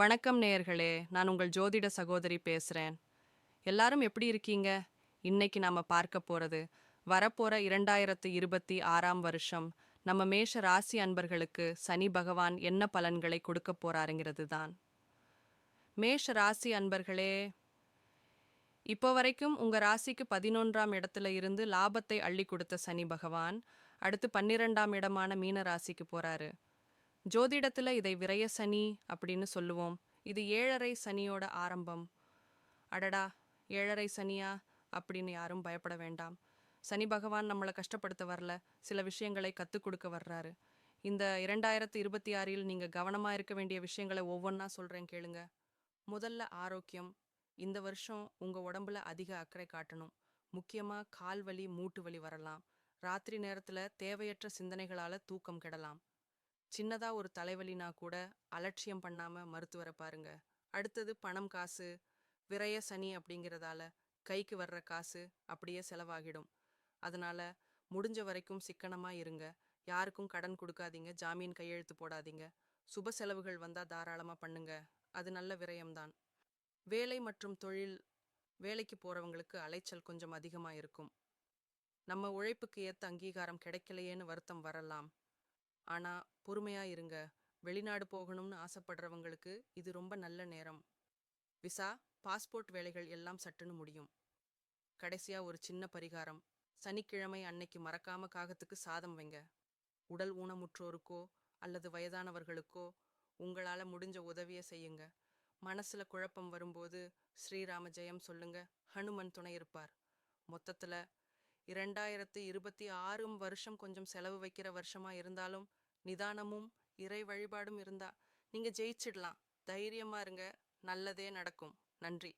வணக்கம் நேயர்களே நான் உங்கள் ஜோதிட சகோதரி பேசுகிறேன் எல்லாரும் எப்படி இருக்கீங்க? இன்னைக்கு நாம பார்க்க போகிறது வரப்போற இரண்டாயிரத்து இருபத்தி ஆறாம் வருஷம். நம்ம மேஷ ராசி அன்பர்களுக்கு சனி பகவான் என்ன பலன்களை கொடுக்க போறாருங்கிறது தான் மேஷ ராசி அன்பர்களே இப்போ வரைக்கும் உங்க ராசிக்கு பதினொன்றாம் இடத்துல இருந்து லாபத்தை அள்ளி கொடுத்த சனி பகவான் அடுத்து பன்னிரெண்டாம் இடமான மீன ராசிக்கு போறாரு. ஜோதிடத்துல இதை விரய சனி அப்படின்னு சொல்லுவோம். இது ஏழரை சனியோட ஆரம்பம். அடடா ஏழரை சனியா? அப்படின்னு யாரும் பயப்பட வேண்டாம். சனி பகவான் நம்மளை கஷ்டப்படுத்த வரல. சில விஷயங்களை கற்றுக் கொடுக்க வர்றாரு. இந்த இரண்டாயிரத்து இருபத்தி ஆறில் நீங்கள் கவனமாக இருக்க வேண்டிய விஷயங்களை ஒவ்வொன்றா சொல்கிறேன் கேளுங்க. முதல்ல ஆரோக்கியம். இந்த வருஷம் உங்கள் உடம்புல அதிக அக்கறை காட்டணும். முக்கியமாக கால் வலி மூட்டு வலி வரலாம். ராத்திரி நேரத்தில் தேவையற்ற சிந்தனைகளால் தூக்கம் கெடலாம். சின்னதா ஒரு தலைவலினா கூட அலட்சியம் பண்ணாம மருத்துவரை பாருங்க. அடுத்தது பணம் காசு விரய சனி அப்படிங்கிறதால கைக்கு வர்ற காசு அப்படியே செலவாகிடும். அதனால முடிஞ்ச வரைக்கும் சிக்கனமா இருங்க. யாருக்கும் கடன் கொடுக்காதீங்க. ஜாமீன் கையெழுத்து போடாதீங்க. சுப செலவுகள் வந்தா தாராளமா பண்ணுங்க. அது நல்ல விரயம்தான். வேலை மற்றும் தொழில் வேலைக்கு போறவங்களுக்கு அலைச்சல் கொஞ்சம் அதிகமா இருக்கும். நம்ம உழைப்புக்கு ஏத்த அங்கீகாரம் கிடைக்கலையேன்னு வருத்தம் வரலாம். ஆனா பொறுமையா இருங்க. வெளிநாடு போகணும்னு ஆசைப்படுறவங்களுக்கு இது ரொம்ப நல்ல நேரம். விசா பாஸ்போர்ட் வேலைகள் எல்லாம் சட்டுன்னு முடியும். கடைசியா ஒரு சின்ன பரிகாரம். சனிக்கிழமை அன்னைக்கு மறக்காம காகத்துக்கு சாதம் வைங்க. உடல் ஊனமுற்றோருக்கோ அல்லது வயதானவர்களுக்கோ உங்களால முடிஞ்ச உதவியை செய்யுங்க. மனசுல குழப்பம் வரும்போது ஸ்ரீராம ஜெயம் சொல்லுங்க. ஹனுமன் துணை இருப்பார். மொத்தத்துல இரண்டாயிரத்து இருபத்தி ஆறும் வருஷம் கொஞ்சம் செலவு வைக்கிற வருஷமா இருந்தாலும் நிதானமும் இறை வழிபாடும் இருந்தா நீங்க ஜெயிச்சிடலாம். தைரியமாக இருங்க. நல்லதே நடக்கும். நன்றி.